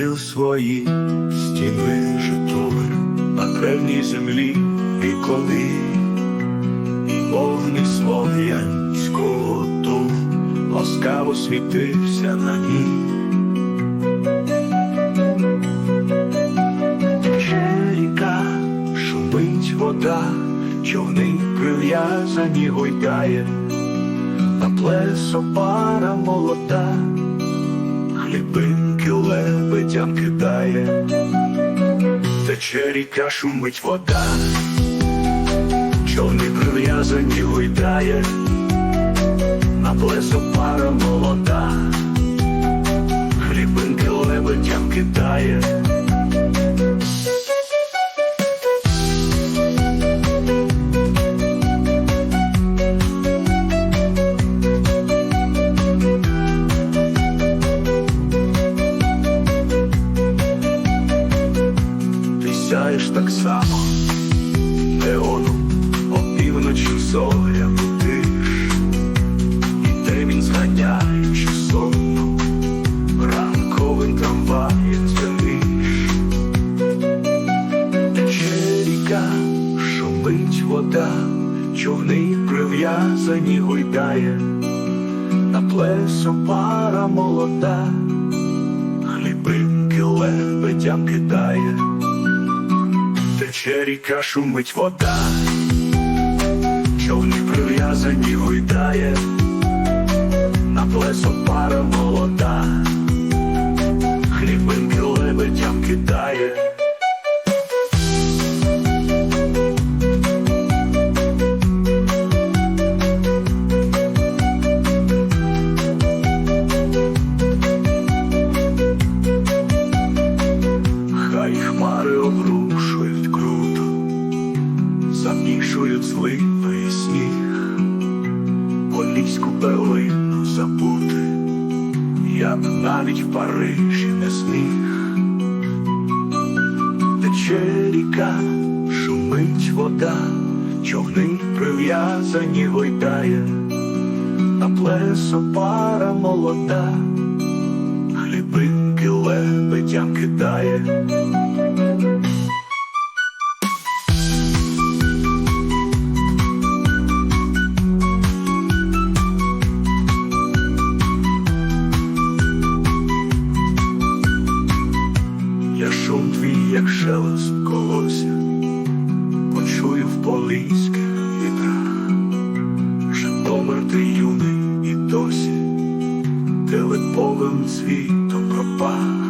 будив свої стіни житови на певній землі і коли вогни слов'янського ту ласкаво світився на ній. Тече ріка, шумить вода, човни прив'язані гойдає, на плесо пара лебедям кидає, тече ріка, шумить вода, човни прив'язані гойдає, на плесо пара молода, хлібинки лебедям кидає. Сяєш так само, неоном, опівночі зоря будиш, і темінь зганяючи сонно, ранковим трамваєм дзвениш. Тече ріка, шумить вода, човни прив'язані гойдає, на плесо пара молода, хлібинки лебедям кидає. Тече ріка, шумить вода, човни прив'язані гойдає, на плесо пара молода, хлібинки лебедям кидає. Замішують зливи і сніг, поліську перлину забути, я навіть в Парижі не зміг. Тече ріка, шумить вода, човни прив'язані гойдає, на плесо пара молода, хлібинки лебедям кидає. Як шелест колося, почую в полинських вітрах, Житомир ти юний і досі, ти липовим цвітом пропах.